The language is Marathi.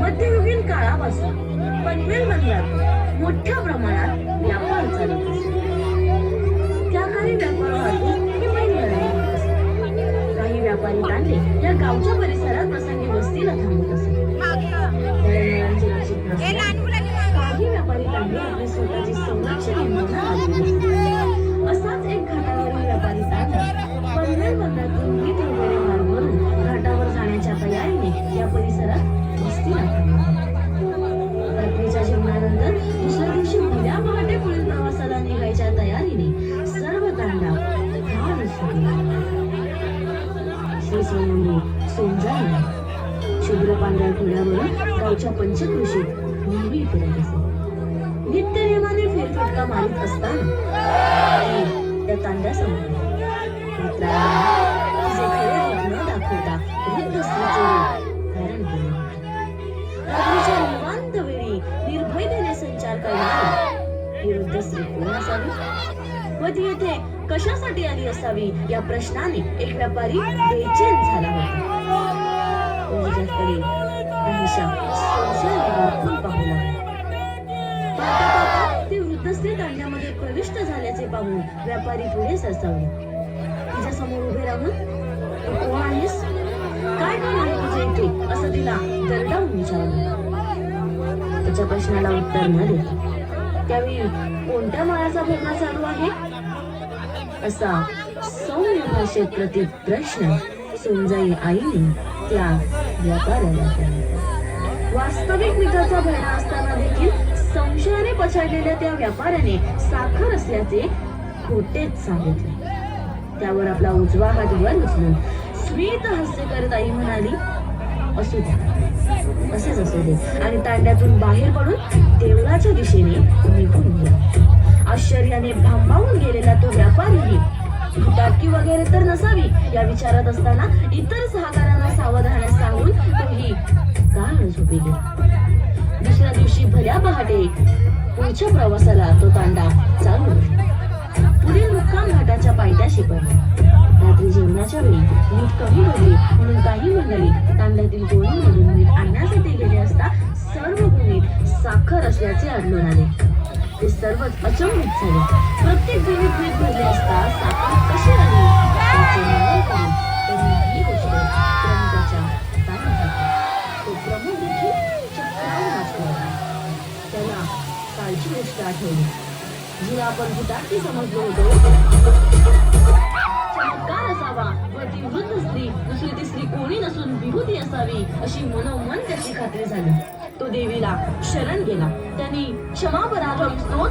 मध्ययुगीन काळापासून पनवेल मधल्या मोठ्या प्रमाणात व्यापार चालत असतो त्या काही व्यापार काही व्यापारी तांदे या गावच्या परिसरात श्री सोनजाई. शुद्र पांढऱ्या घोड्यावर गावच्या पंचकृषीत नेहमी फिरत असे. नित्य नियमाने फेरफटका मारित असताना त्या तांड्यासमोर मित्रांनो, तिचे खरे रूप न दाखवता वृद्ध स्त्रीचे रूप धारण केले. रात्रीच्या निवांत वेळी निर्भयतेने संचार करणारी ही वृद्ध स्त्री कोण असावी? व ती येथे कशासाठी आली असावी? या प्रश्नाने एक व्यापारी बेचैन झाला होता. तो ती वृद्ध स्त्री तांड्यामध्ये प्रविष्ट झाल्याचे पाहून व्यापारी पुढे सरसावले. तिच्या समोर उभे राहून "तू कोण आहेस. काय काम आहे तुझे इथे असं तिला दरडावून विचारलं. तिच्या प्रश्नाला उत्तर न देता त्यावेळी कोणत्या माळाचा भरणा चालू आहे? असा सौम्य भाषेत प्रति प्रश्न सोनजाई आईने त्या व्यापाऱ्याला केला. वास्तविक मिठाचा भरणा असताना देखील संशयाने पछाडलेल्या त्या व्यापाऱ्याने साखर असल्याचे खोटेच सांगितले. त्यावर आपला उजवा हात वर उचलून स्मित हास्य करत आई म्हणाली असू द्या. असेच असू दे. आणि तांड्यातून बाहेर पडून देवळाच्या दिशेने निघून गेला आश्चर्याने भांबावून गेलेला तो व्यापारीही. टाकी वगैरे तर नसावी या विचारात असताना इतर सहकाऱ्यांना सावध राहण्यास सांगून तोही गाढ झोपी गेला. दुसऱ्या दिवशी भल्या पहाटे पुढच्या प्रवासाला तो तांडा चालू पुढील मुक्काम घाटाच्या पायथ्याशी पडला. रात्री जेवणाच्या वेळी मीठ कमी पडले म्हणून काही मंडळी तांड्यातील गोणीमधून मीठ आणण्यासाठी गेले असता सर्व मीठ साखर असल्याचे आढळून आले. ते सर्वच अचंबित झाले. प्रत्येक देवीत भेट भरले असता साखर कशी आली? त्याचे निर्णय करून त्यांनी ही गोष्ट प्रमुखाच्या कानात घातली. तो प्रमुख देखील चक्रावर नाचला त्याला कालची गोष्ट आठवली. जिला आपण भूतार्थी समजलो होतो. असावा व ती वृद्ध स्त्री दुसरी तिसरी कोणी नसून विभूती असावी अशी मनोमन त्याची खात्री झाली. तो देवीला शरण गेला. त्यांनी क्षमापराधम स्तोत्र